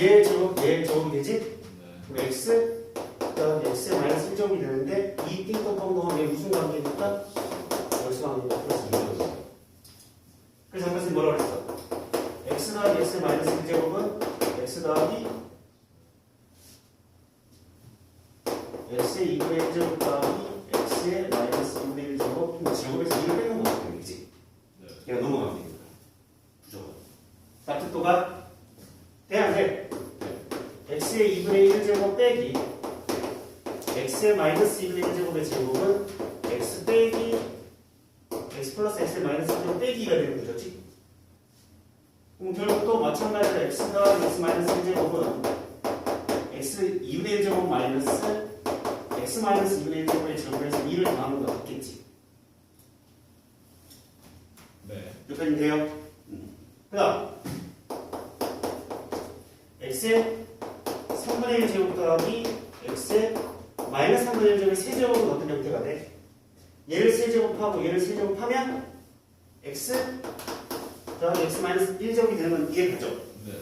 얘 제곱 얘 제곱이 되지? 네. 그럼 x 그다음 x 마이너스 1제곱이 되는데 이 넣으면 얘 무슨? 열수 관계니까 플러스 2제곱 그래서 선생님 뭐라고 그랬어? x 더하기 x 마이너스 1제곱은 x 더하기 x의 2분의 1제곱 더하기 x의 마이너스 2분의 1제곱 그럼 제곱에서 2를 빼는 거같 그지? 네. 얘가 넘어가면 되니까 부정은 납득도가 돼 안 돼? x의 2분의 1제곱 빼기 x의 마이너스 2분의 1제곱의 제곱은 x 빼기 x 플러스 x의 마이너스 1제곱 빼기가 되는 거죠지? 그럼 결국 또 마찬가지로 x가 x 마이너스 1제곱은 x 2분의 1제곱 마이너스 x 마이너스 2분의 1제곱의 제곱에서 2를 더하는 거 같겠지? 네. 여기까지 돼요? 그 다음 x의 3분의 1 제곱 더하기 x의 마이너스 3분의 1 제곱의 세제곱은 어떤 형태가 돼? 얘를 세제곱하고 얘를 세제곱하면 x 더하기 x 마이너스 1 제곱이 되는 건 이해가죠? 네.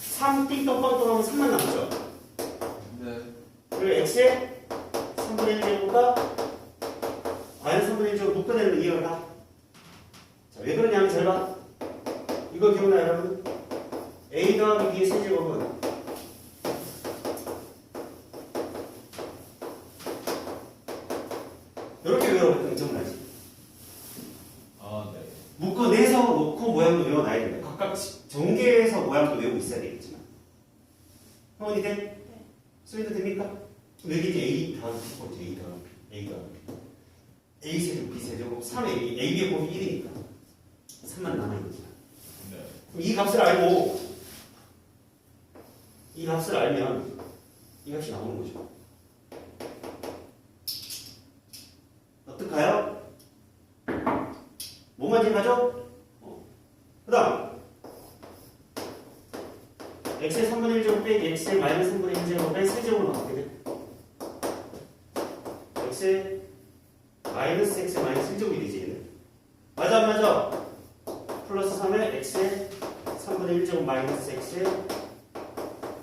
3 띵동빵동 하면 3만 남죠? 네. 그리고 x의 3분의 1 제곱과 마이너스 3분의 1 제곱 묶어내는 거 이해가 가? 자, 왜 그러냐면 잘 봐. 이거 기억나요, 여러분? a 더하기 b의 세제곱은 이렇게 외워봤더니 정말지. 아, 네. 묶어내서 놓고 모양도 외워놔야 된다. 각각 전개해서 모양도 외우고 있어야 되겠지만. 형원이 돼? 소리도 됩니까? 여기 이제 A 다음 B고 A 다음 B, A 다음 B. A 세제곱, B 세제곱, 3A, A의 곱이 1이니까 3만 남아있는 거야. 네. 그럼 이 값을 알고 이 값을 알면 이 값이 나오는 거죠. 어떡해요? 뭐만 생각하죠? 어. 그 다음 x의 3분의 1제곱 빼기 x의 마이너스 3분의 1제곱의 세제곱을 나오게 돼. x의 마이너스 x의 마이너스 1제곱이 되지 얘는. 맞아 안 맞아? 플러스 3의 x의 3분의 1제곱 마이너스 x의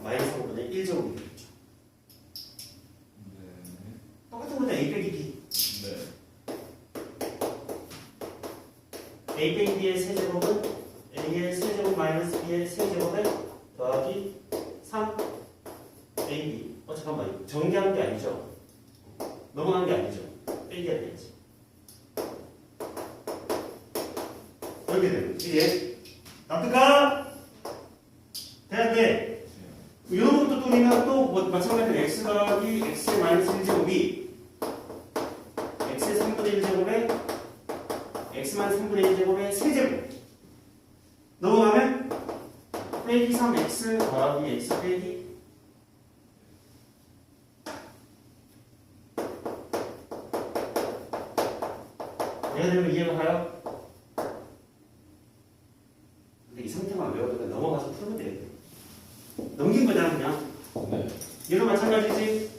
마이너스 3분의 1제곱이 되겠죠. 네. 똑같은 거죠. a 빼기 b. 네. A 빼기 b의 세제곱은 a의 세제곱 마이너스 b의 세제곱에 더하기 3 ab. 어 잠깐만 정리한 게 아니죠. 넘어간 게 아니죠. 빼기가 되겠지. 이렇게 되는 거지. 예. 납득가? 돼. 이런 것도 또 우리는 또뭐 마찬가지로 x 더하기 x 마이너스 1제곱이 x의 3분의 1제곱에 x 마이너스 3분의 1제곱의 세제곱 넘어가면 3x 더하기 x 빼기 되면 이해가 가요? 근데 이 상태만 외워도 넘어가서 풀면 돼 넘긴 거잖아 그냥 네. 얘도 마찬가지지.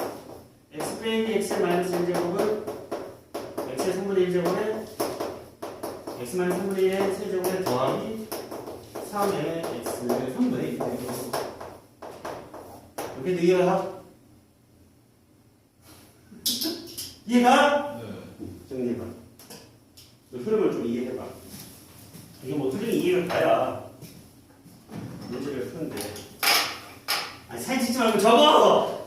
x 빼기 x 마이너스 1제곱은 x의 3분의 1제곱에 x 마이너스 3분의 1의 세제곱에 더하기 3의 x의 3분의 1 되는 거고. 이렇게 이해가? 이해가? 네. 정리해봐. 그 흐름을 좀 이해해봐. 이게 뭐 흐름이 이해가 가야 문제를 푸는데. 아니 사진 찍지 말고 적어!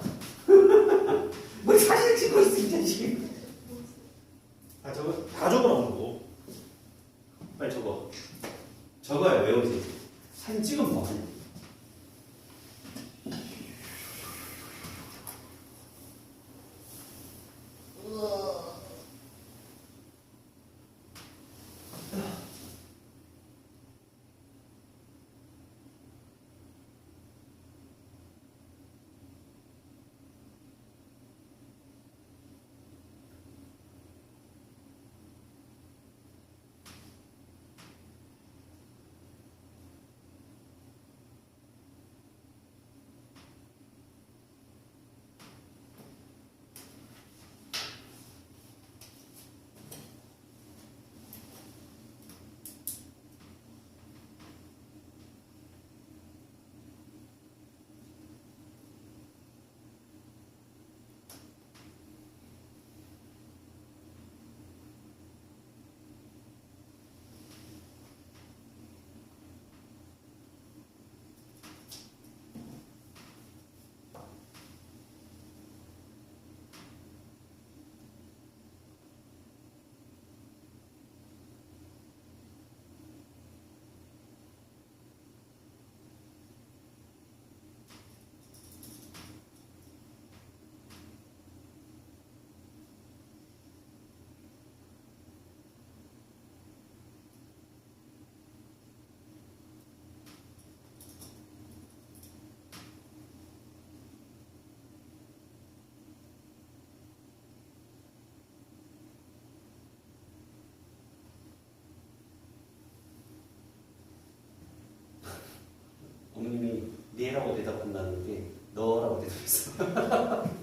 네라고 대답 한다는 게 너라고 대답했어.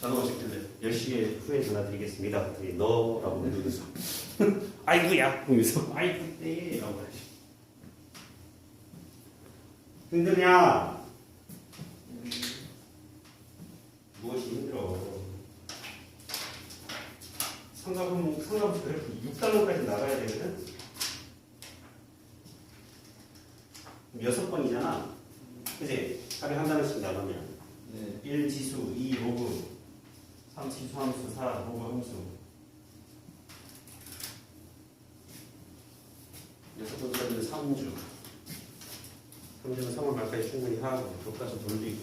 전화 오셨길래 10시에 후에 전화드리겠습니다. 너라고 누르서 아이고야 그러면서 아이고 네 라고 하시 힘드냐? 무엇이 힘들어? 상가분 상가분 그래프 6단원까지 나가야 되거든. 여섯 번이잖아. 그지? 하루에 한 단원씩 나가면 네. 1 지수, 2 로그, 3 지수 함수, 4 로그 함수. 여섯 번째 는 3주. 3주는 3월 말까지 충분히 하고 교과서 돌리고.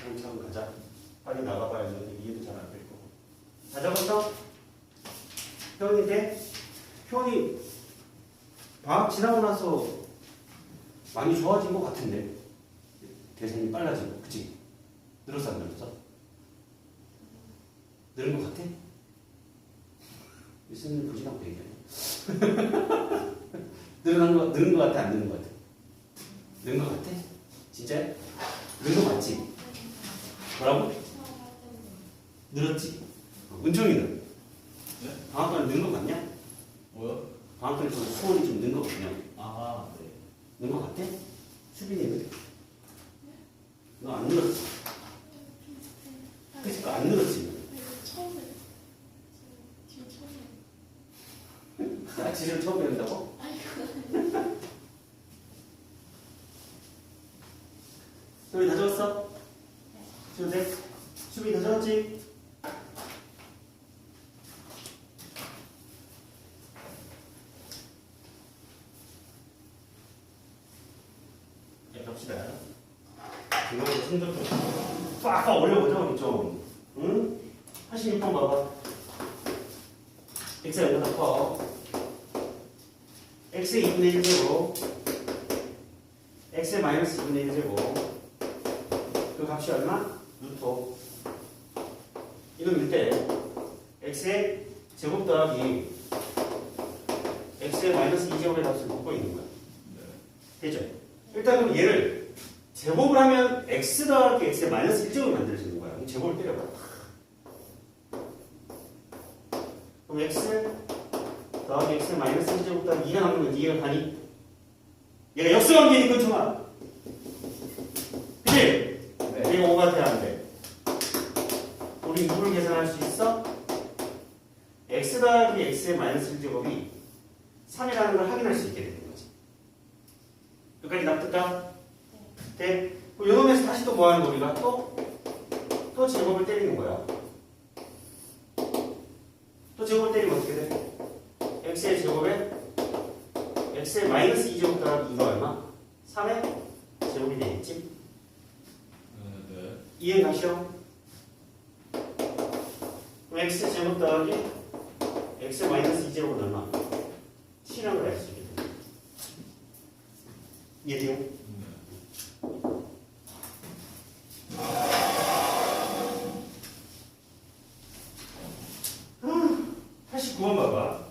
차근차근 가자. 빨리 나가봐야 지 이해도 잘 안 될 거고. 다 적었어? 표현이 돼? 표현이 방학 지나고 나서 많이 좋아진 것 같은데 대생이 빨라지고 그치? 늘었어 안 늘었어? 늘은 것 같아? 무슨 보지라고 얘기해 늘은 거 늘은 것 같아 안 늘은 것 같아? 늘은 것 같아? 진짜야? 늘은 거 맞지? 뭐라고? 늘었지? 어, 은총이는? 네? 방학간에 늘은 거 맞냐? 뭐요? 방학간에 좀 수원이 좀 는거 같냐? 아, 네. 는거 같아? 수빈이는? 너안 늘었지? 그치? 안 늘었지? 처음에 지금 처음에 나 지금 처음 배운다고? 아이고 수빈이 다 적었어? 지금 돼? 수빈이 다 적었지? 야, 갑시다. 이거 손좀 빡빡 올려보자, 좀. 응? 86번 봐봐. x의 여기다 퍼. x의 2분의 1제곱. x의 마이너스 2분의 1제곱. 그 값이 얼마? 루토. 이건 밀때 x의 제곱 더하기 x의 마이너스 2제곱의 값을 갖고 있는 거야. 네. 되죠? 일단 그럼 얘를 제곱을 하면 x 더하기 x의 마이너스 1제곱이 만들어지는 거야. 그럼 제곱을 때려봐. 그럼 x 더하기 x의 마이너스 1제곱 더하기 2가 남는 건 이해가 가니? 얘가 역수관계니까 좋아. 그치? 네. 얘가 5가 돼야 안 돼. 우리 누구를 계산할 수 있어? x 더하기 x의 마이너스 1제곱이 3이라는 걸 확인할 수 있게 되는 거지. 여기까지 납득가? 돼? 그럼 요놈에서 다시 또 뭐 하는 거 우리가? 또? 또 제곱을 때리는 거야. 또 제곱을 때리면 어떻게 돼? x의 제곱에 x의 마이너스 2제곱 더하기 2가 얼마? 3의 제곱이 되겠지? 네. 네. 이해 가시오? x 제곱 더하기 x 마이너스 2제곱은 얼마? 7이라는 걸 알수 있게 돼. 이해돼요? 네. 89번 봐봐.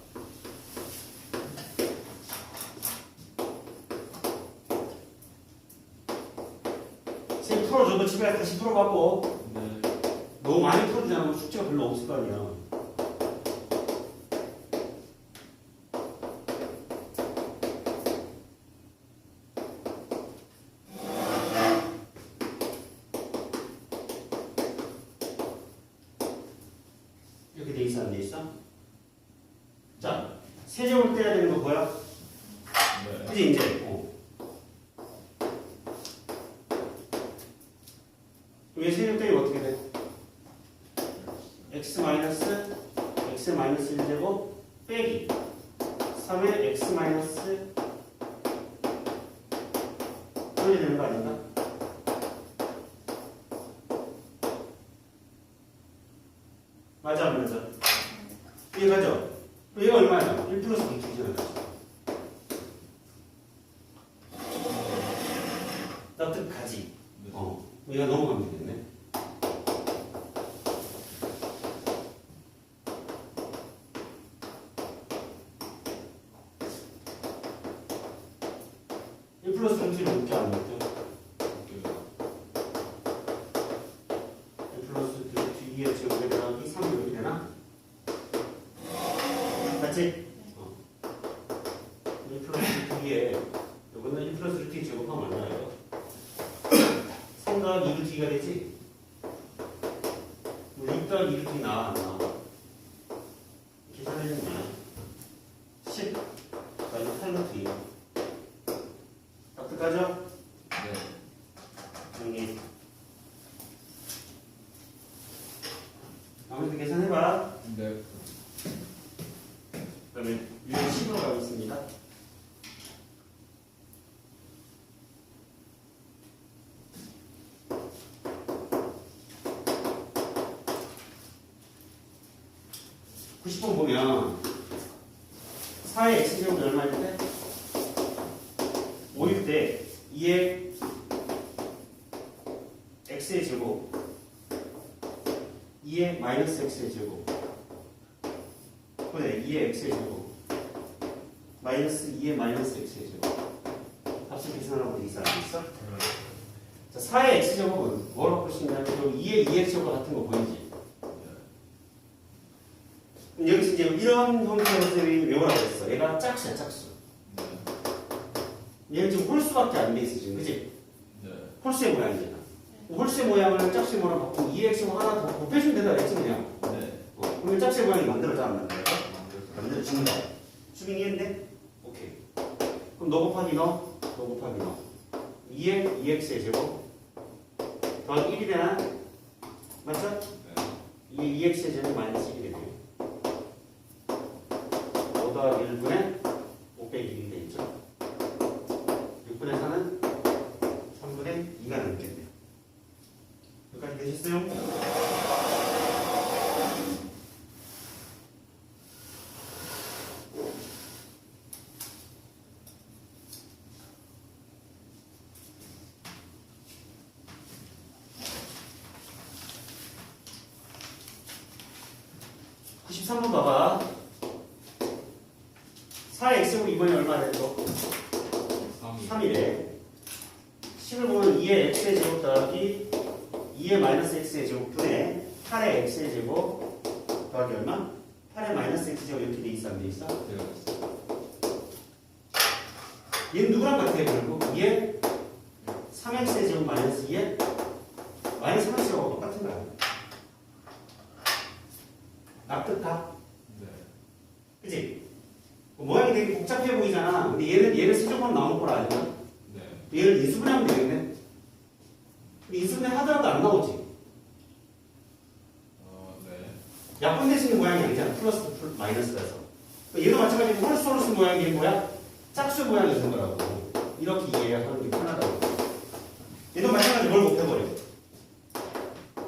선생님 풀어줘도 집에 가서 다시 풀어봐고 네. 너무 많이 풀어주잖아. 그럼 숙제가 별로 없을 거 아니야. 이렇게 돼 있어 안 돼 있어? 자, 세제곱 떼야 되는 거 뭐야? 네. 그지 이제. 어. 위에 세제곱 떼면 어떻게 돼? x 마이너스 x 마이너스 1제곱 빼기 3의 x 마이너스 이렇게 되는 거 아닌가? 맞아 안 맞아? 이해가죠? 얘가 얼마야? 1 플러스 b 2잖아 납득하지? 네. 어 얘가 되겠네 1 플러스 루트를 몇개 안 넣죠? 할게요. 1 플러스 루트 2의 제곱에 더하기 3이 이렇게 되나? 맞지? 어. 1 플러스 루트 2에 이거는 1 플러스 루트 2 제곱하면 얼마예요? 3 더하기 2 루트 2가 되지? 6 더하기 2 루트 2 나와 안나와? 계산해주면 10 더하기 8 루트 2 어떡하죠? 네. 정리 아무래도 계산해봐 네. 그러면 유형 10으로 가고 있습니다 (90번) 보면 4의 x제곱이 얼마일 때? 5일 때 2의 x의 제곱 2의 마이너스 x의 제곱 그래 2의 x의 제곱 마이너스 2의 마이너스 x의 제곱 값을 있어 안 있어? 자 4의 x제곱은 뭐라고 볼수 있냐면 여기 2의 2x제곱 같은 거 보이지? 그럼 여기서 이런 형태로 선생님이 외우라고 했어 얘가 짝수야 짝수 네. 얘는 지금 홀수밖에 안 돼 있어 지금 그지? 네. 홀수의 모양이잖아 홀수의 모양을 짝수의 모양 바꾸고 2x제곱 하나 더 곱해주면 된다 그랬지 그냥 네. 어, 그러면 짝수의 모양이 만들어져 안 만들어져? 만들어 준다. 수빈 이해했네? 오케이. 그럼 너 곱하기 너, 너 곱하기 너. 2의 2x의 제곱 더하기 1이 되나? 맞죠? 네. 2의 2x의 제곱 마이너스 1이 되네요. 5 더하기 1분의 5 빼기 1이 되겠죠? 6분의 4는 3분의 2가 남겠네요. 여기까지 되셨어요? 구3번 봐봐. 4x로 이번에 얼마 되죠? 3이 3이래. 10을 보면 2의 x의 제곱 더하기 2의 마이너스 x의 제곱 분의 8의 x의 제곱 더하기 얼마? 8의 마이너스 x 제곱 이렇게 돼 있어 안 돼 있어? 얘는 누구랑 같아 결국? 2의 3x의 제곱 마이너스 2의 마이너스 3x하고 똑같은 거야. 납득가? 네. 그치? 모양이 되게 복잡해 보이잖아. 근데 얘는 얘는 수정만 나오는 걸 알잖아. 네. 얘를 인수분해 하면 되겠네. 근데 인수분해 하더라도 안 나오지. 어, 네. 약분되시는 모양이 아니잖아. 플러스 플 마이너스라서. 얘도 마찬가지로 홀수 홀수 모양이 뭐야? 짝수 모양이 있는 거라고. 이렇게 이해하는 게 편하다고. 얘도 마찬가지로 뭘 곱해버려.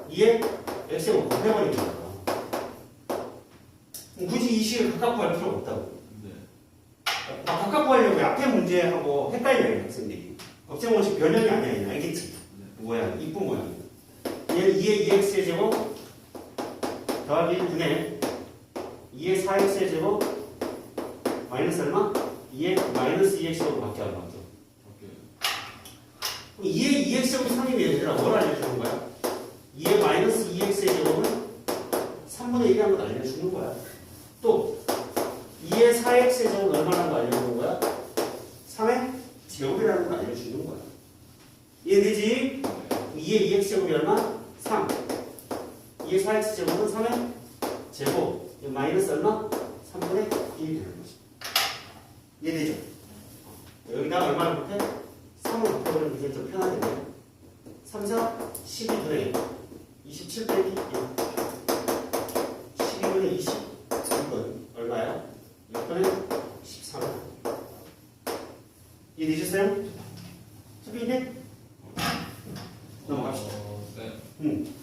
2에 x에 곱해버리는 거야. 굳이 이 식을 각각 구할 필요가 없다고. 네. 아, 각각 구하려고 앞에 문제하고 헷갈려요, 학생들이. 법제공식 변형이 아니야, 얘는. 알겠지? 네. 모양, 이쁜 모양. 얘는 2의 2x의 제곱 더하기 1분의 2의 4x의 제곱 마이너스 얼마? 2의 마이너스 2x제곱 밖에 안. 할게요. 2의 2x제곱이 3이면 얘들아 뭘 알려주는 거야? 2의 마이너스 2x의 제곱은 3분의 1이라는 걸 알려주는 거야. 또 2의 4x의 제곱은 얼마라는 걸 알려주는 거야? 3의 제곱이라는 걸 알려주는 거야. 이해되지? 네. 2의 2x제곱이 얼마? 3. 2의 4x제곱은 3의 제곱. 이 마이너스 얼마? 3분의 1이 되는 거지. 이해되죠? 여기다 얼마를 곱해? 3을 곱해버리면 이제 좀 편하겠네. 3, 4, 12분의 27 빼기 1. 12분의 20. 이건 얼마야? 6분의 13. 이해되셨어요? 수빈이 넘어갑시다. 어, 네. 응.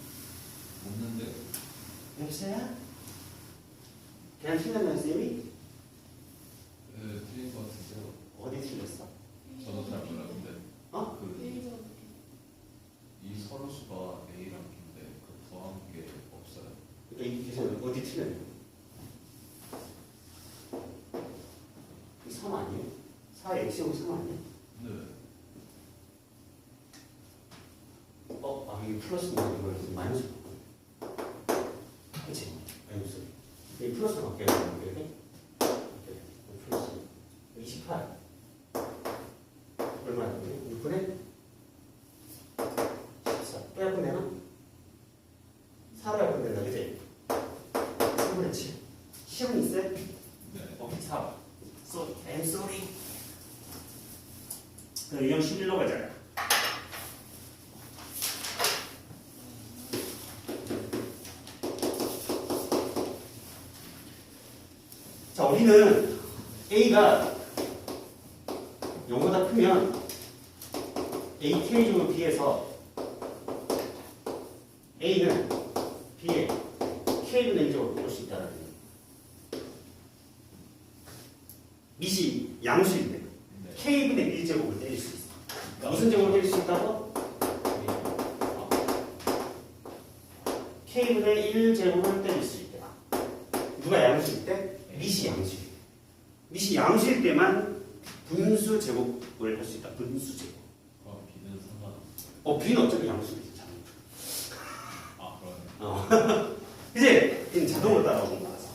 없는데. 여보세요? 그냥 틀렸나요, 쌤이? 네, 틀린 것 같은데요. 어디 틀렸어? 저도 잘 몰랐는데. 어? 그, 이 서로수가 A랑 B인데 그 더한 게 없어요. 그러니까 이 계산 어디 틀렸냐? 이3 아니에요? 4의 x제곱 3 아니에요? 네. 플러스인데 이걸 마이너스 그치? 마이너스. 이 플러스로 바뀌어야 되는 거야 이렇게 플러스. 28 얼마야? 6분의 14 빼앗으면 되나? 4로 약분 된다 그치? 3분의 7 시험은 있어요? 네. 어, 4 쏘리 앤 쏘리 그럼 유형 11로 가자 자, 우리는 A가 요거보다 크면 AK제곱 B에서 A는 B의 K분의 1제곱을 볼수 있다는 거예요. 미시 양수인데 네. K분의 1제곱을 때릴 수 있어. 무슨 제곱을 때릴 수 있다고? K분의 1제곱을 때릴 수 있다. 누가 양수일 때? 미시 양수일 때. 미시 양수일 때만 분수 제곱을 할 수 있다. 분수 제곱. 어, 비는 상관없어요. 어, B는 어차피 양수이지. 아, 그러네. 어. 이제 이는 자동으로 따라오는 거라서.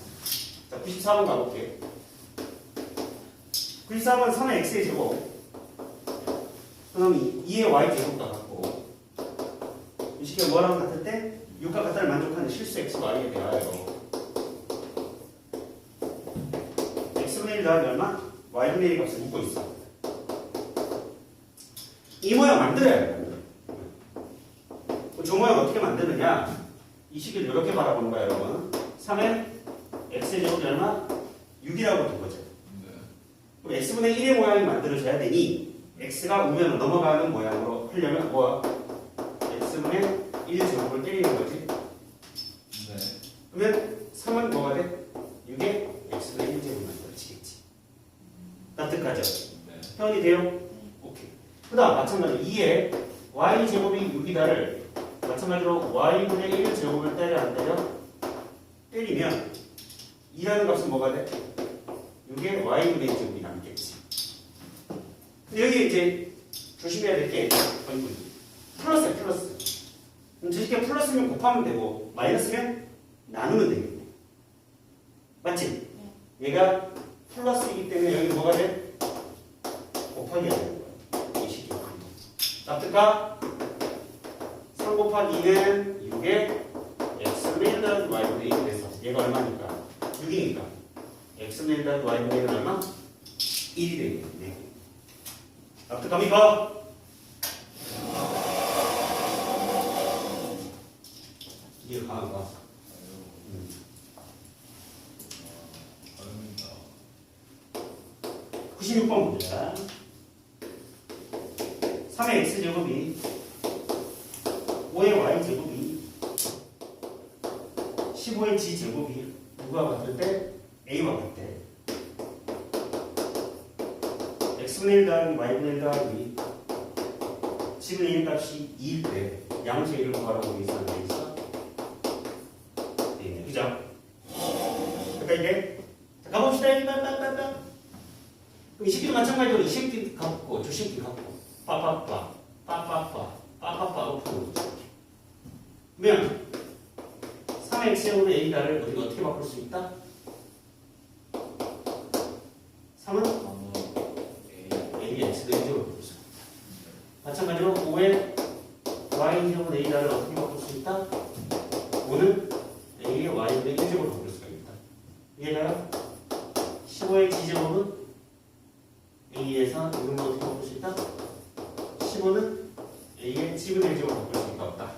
자, 94번 가볼게. 94번 3의 x의 제곱. 그럼 2의 y 제곱과 같고. 이 식이 뭐랑 같을 때? 6과 같다를 만족하는 실수 x, y에 대하여. x분의 1 더하기 얼마? y분의 1 값을 묻고 있어. 이 모양 만들어야 돼. 저 모양 어떻게 만드느냐? 이 식을 이렇게 바라보는 거예요, 여러분. 3의 x의 제곱이 얼마? 6이라고 둔 거죠. 네. 그럼 x분의 1의 모양이 만들어져야 되니 x가 우면으로 넘어가는 모양으로 하려면 뭐야? x분의 1 제곱을 때리는 거지. 네. 그러면 3은 뭐가 돼? 6의 x분의 1 제곱 만들어지겠지. 납득하죠? 네. 표현이 돼요? 오케이. 그 다음 마찬가지로 2의 y 제곱이 6이다를 마찬가지로 y분의 1 제곱을 때려 안 때려? 때리면 2라는 값은 뭐가 돼? 6의 y분의 1 제곱이 남겠지. 근데 여기 이제 조심해야 될 게 플러스야 플러스. 그럼 저 새끼 플러스면 곱하면 되고 마이너스면 나누면 되겠네. 맞지? 얘가 플러스이기 때문에 여기 뭐가 돼? 곱하기 해야 되는 거야. 이 식이. 납득가? 3 곱하기 2는 6에 x분의 1 더하기 y분의 1이 돼서 얘가 얼마니까? 6이니까 x분의 1 더하기 y분의 1은 얼마? 1이 되겠네. 납득합니까? 누가 봤을 때 A와 같대. X분의 1 더하기 Y분의 1 더하기 10분의 1 값이 2일 때 양수의 1을 구하라고 되어 있어. 돼 있어? 네, 그죠? 그러니까 이게 자, 가봅시다. 빠빠빠빠. 20끼리 마찬가지로 이 새끼 갚고 20끼리 갖고 빠빠빠 빠빠빠 빠빠빠 엎어놓고 그러면 3x제곱의 a다를 우리가 어떻게 바꿀 수 있다? 3은 방금 A. a의 x도 1제곱을 바꿀 수 있다 마찬가지로 5의 y제곱의 a다를 어떻게 바꿀 수 있다? 5는 a의 y분의 1제곱을 바꿀 수가 있다 이해가요? 15의 g제곱은 A에서 이런 거 어떻게 바꿀 수 있다? 15는 A의 G분의 1제곱을 바꿀 없다.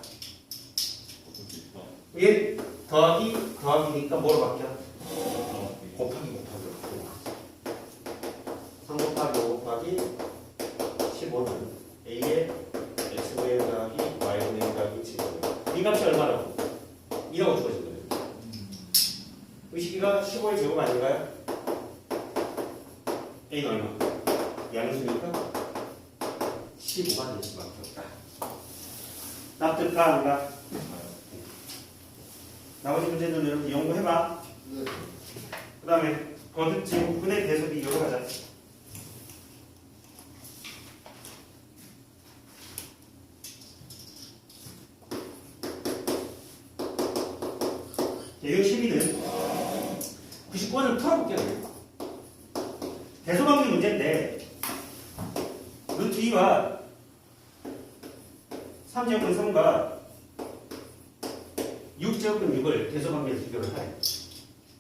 수 있다. 이게 더하기 더하기니까 뭐로 바뀌어? 어, 곱하기 바뀌어. 3 곱하기 5 곱하기 15는 A의 X분의 1 더하기 Y분의 1 더하기 G제곱. 이 값이 얼마라고? 2라고 주어진 거예요. 음, 의식이가 15의 제곱 아닌가요? A는 얼마? 양수니까 15가 될 수밖에 없다. 납득가 안 가? 나머지 문제는 여러분 연구해봐. 그 다음에 거듭 제곱분의 대소비 이거 하자.